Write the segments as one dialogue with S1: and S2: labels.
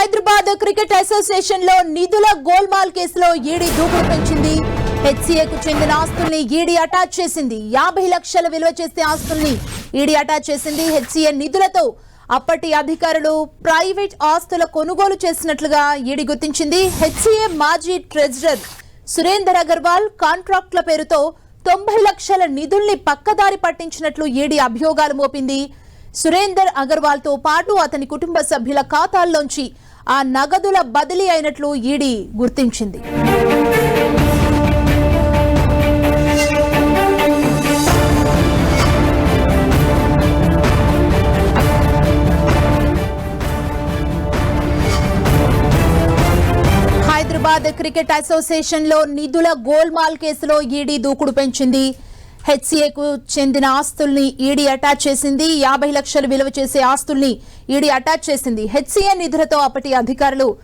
S1: Hyderabad cricket అసోసియేషన్లో నిధుల గోల్మాల్ కేసులో ఈడీ దూకుడు పెంచింది. హెచ్సిఏకు చెందిన ఆస్తుల్ని ఈడీ అటాచ్ చేసింది. యాభై లక్షల విలువ చేసే ఆస్తుల్ని ఈడీ అటాచ్ చేసింది హెచ్సిఏ నిధులతో. అప్పటి అధికారులు ప్రైవేట్ ఆస్తుల కొనుగోలు చేసినట్లుగా ఈడీ గుర్తించింది. హెచ్సిఏ మాజీ ట్రెజరర్ సురేందర్ అగర్వాల్ కాంట్రాక్ట్ల పేరుతో తొంభై లక్షల నిధుల్ని పక్కదారి పట్టించినట్లు ఈడీ అభియోగాలు మోపింది. సురేందర్ అగర్వాల్తో పాటు అతని కుటుంబ సభ్యుల ఖాతాల్లోంచి ఆ నగదుల బదిలీ అయినట్లు ఈడీ గుర్తించింది. హైదరాబాద్ క్రికెట్ అసోసియేషన్లో నిధుల గోల్మాల్ కేసులో ఈడీ దూకుడు పెంచింది. హెచ్సిఏకు చెందిన ఆస్తుల్ని ఈడీ అటాచ్ చేసింది. యాభై లక్షలు విలువ చేసే ఆస్తుల్ని ఈడీ అటాచ్ చేసింది. హెచ్సిఏ నిధులతో అప్పటి అధికారులు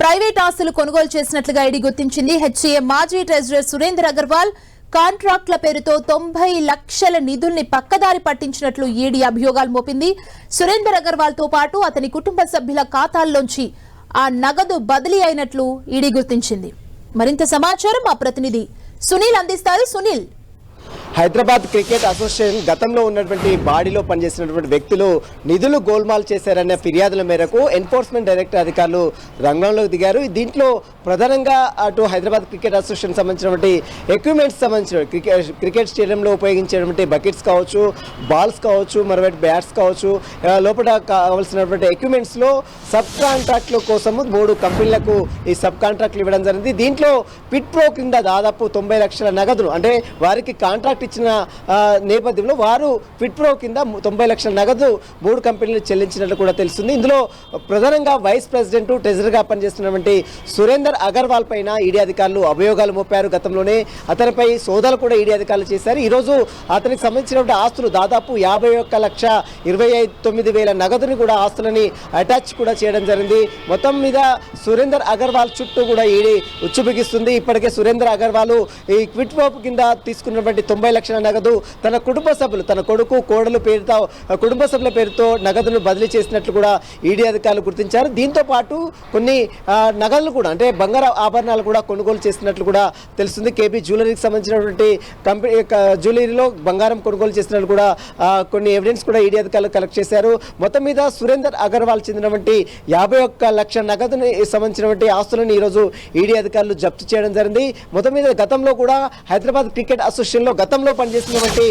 S1: ప్రైవేట్ ఆస్తులు కొనుగోలు చేసినట్లుగా ఈడీ గుర్తించింది. హెచ్సిఏ మాజీ ట్రెజరర్ సురేందర్ అగర్వాల్ కాంట్రాక్ట్ల పేరుతో తొంభై లక్షల నిధుల్ని పక్కదారి పట్టించినట్లు ఈడీ అభియోగాలు మోపింది. సురేందర్ అగర్వాల్తో పాటు అతని కుటుంబ సభ్యుల ఖాతాల్లోంచి ఆ నగదు బదిలీ అయినట్లు ఈడీ గుర్తించింది. మరింత సమాచారం మా ప్రతినిధి సునీల్ అందిస్తారు. సునీల్
S2: హైదరాబాద్ క్రికెట్ అసోసియేషన్ గతంలో ఉన్నటువంటి బాడీలో పనిచేసినటువంటి వ్యక్తులు నిధులు గోల్మాల్ చేశారనే ఫిర్యాదుల మేరకు ఎన్ఫోర్స్మెంట్ డైరెక్టర్ అధికారులు రంగంలోకి దిగారు. దీంట్లో ప్రధానంగా అటు హైదరాబాద్ క్రికెట్ అసోసియేషన్ సంబంధించినటువంటి ఎక్విప్మెంట్స్ సంబంధించిన క్రికెట్ క్రికెట్ స్టేడియంలో ఉపయోగించేటువంటి బకెట్స్ కావచ్చు బాల్స్ కావచ్చు మరోవైపు బ్యాట్స్ కావచ్చు లోపల కావాల్సినటువంటి ఎక్విప్మెంట్స్లో సబ్ కాంట్రాక్ట్ల కోసము మూడు కంపెనీలకు ఈ సబ్ కాంట్రాక్ట్లు ఇవ్వడం జరిగింది. దీంట్లో పిట్ ప్రో కింద దాదాపు తొంభై లక్షల నగదును అంటే వారికి కాంట్రాక్ట్ ఇచ్చిన నేపథ్యంలో వారు ఫిట్ప్రో కింద తొంభై లక్షల నగదు మూడు కంపెనీలు చెల్లించినట్లు కూడా తెలుస్తుంది. ఇందులో ప్రధానంగా వైస్ ప్రెసిడెంట్ ట్రెజరర్గా పనిచేస్తున్నటువంటి సురేందర్ అగర్వాల్ పైన ఈడీ అధికారులు అభియోగాలు మోపారు. గతంలోనే అతనిపై సోదాలు కూడా ఈడీ అధికారులు చేశారు. ఈరోజు అతనికి సంబంధించినటువంటి ఆస్తులు దాదాపు యాభై ఒక్క లక్ష ఇరవై ఐదు తొమ్మిది వేల నగదుని కూడా ఆస్తులని అటాచ్ కూడా చేయడం జరిగింది. మొత్తం మీద సురేందర్ అగర్వాల్ చుట్టూ కూడా ఈడీ ఉచ్చుబిగిస్తుంది. ఇప్పటికే సురేందర్ అగర్వాల్ ఈ క్విట్ ప్రోప్ కింద తీసుకున్నటువంటి తొంభై లక్షల నగదు తన కుటుంబ సభ్యులు తన కొడుకు కోడలు పేరుతో కుటుంబ సభ్యుల పేరుతో నగదును బదిలీ చేసినట్లు కూడా ఈడీ అధికారులు గుర్తించారు. దీంతో పాటు కొన్ని నగలు కూడా అంటే బంగారు ఆభరణాలు కూడా కొనుగోలు చేసినట్లు కూడా తెలుస్తుంది. కేబీ జ్యువెలరీకి సంబంధించినటువంటి కంపెనీ జ్యువెలరీలో బంగారం కొనుగోలు చేసినట్లు కూడా కొన్ని ఎవిడెన్స్ కూడా ఈడీ అధికారులు కలెక్ట్ చేశారు. మొత్తం మీద సురేందర్ అగర్వాల్ చెందినటువంటి యాభై ఒక్క లక్ష నగదుని సంబంధించినటువంటి ఆస్తులను ఈరోజు ఈడీ అధికారులు జప్తు చేయడం జరిగింది. మొత్తం మీద గతంలో కూడా హైదరాబాద్ క్రికెట్ అసోసియేషన్లో గతంలో పనిచేసినటువంటి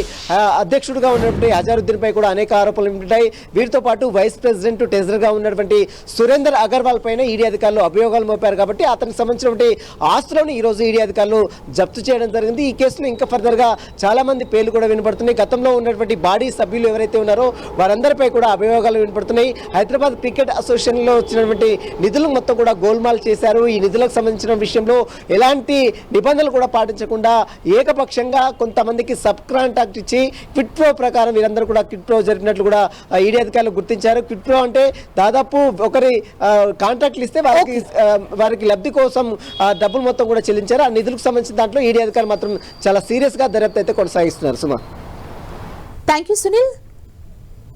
S2: అధ్యక్షుడిగా ఉన్నటువంటి హజారుద్దీన్ పై కూడా అనేక ఆరోపణలు ఉంటాయి. వీరితో పాటు వైస్ ప్రెసిడెంట్గా ఉన్నటువంటి సురేందర్ అగర్వాల్ పైన ఈడీ అధికారులు అభియోగాలు మోపారు కాబట్టి అతనికి సంబంధించినటువంటి ఆస్తులను ఈ రోజు ఈడీ అధికారులు జప్తు చేయడం జరిగింది. ఈ కేసులో ఇంకా ఫర్దర్గా చాలా మంది పేర్లు కూడా వినపడుతున్నాయి. గతంలో ఉన్నటువంటి బాడీ సభ్యులు ఎవరైతే ఉన్నారో వారందరిపై కూడా అభియోగాలు వినపడుతున్నాయి. హైదరాబాద్ క్రికెట్ అసోసియేషన్లో వచ్చినటువంటి నిధులు మొత్తం కూడా గోల్మాల్ చేశారు. ఈ నిధులకు సంబంధించిన విషయంలో ఎలాంటి నిబంధనలు కూడా పాటించకుండా ఏకపక్షంగా కొంతమంది కొంతమందికి సబ్ కాంట్రాక్ట్ ఇచ్చి క్విట్ ప్రో ప్రకారం వీరందరూ కూడా క్విట్ ప్రో జరిపినట్లు కూడా ఈడీ అధికారులు గుర్తించారు. క్విట్ ప్రో అంటే దాదాపు ఒకరి కాంట్రాక్ట్లు ఇస్తే వారికి వారికి లబ్ధి కోసం డబ్బులు మొత్తం కూడా చెల్లించారు. ఆ నిధులకు సంబంధించిన దాంట్లో ఈడీ అధికారులు మాత్రం చాలా సీరియస్గా దర్యాప్తు అయితే కొనసాగిస్తున్నారు. సుమా.
S1: Thank you Sunil.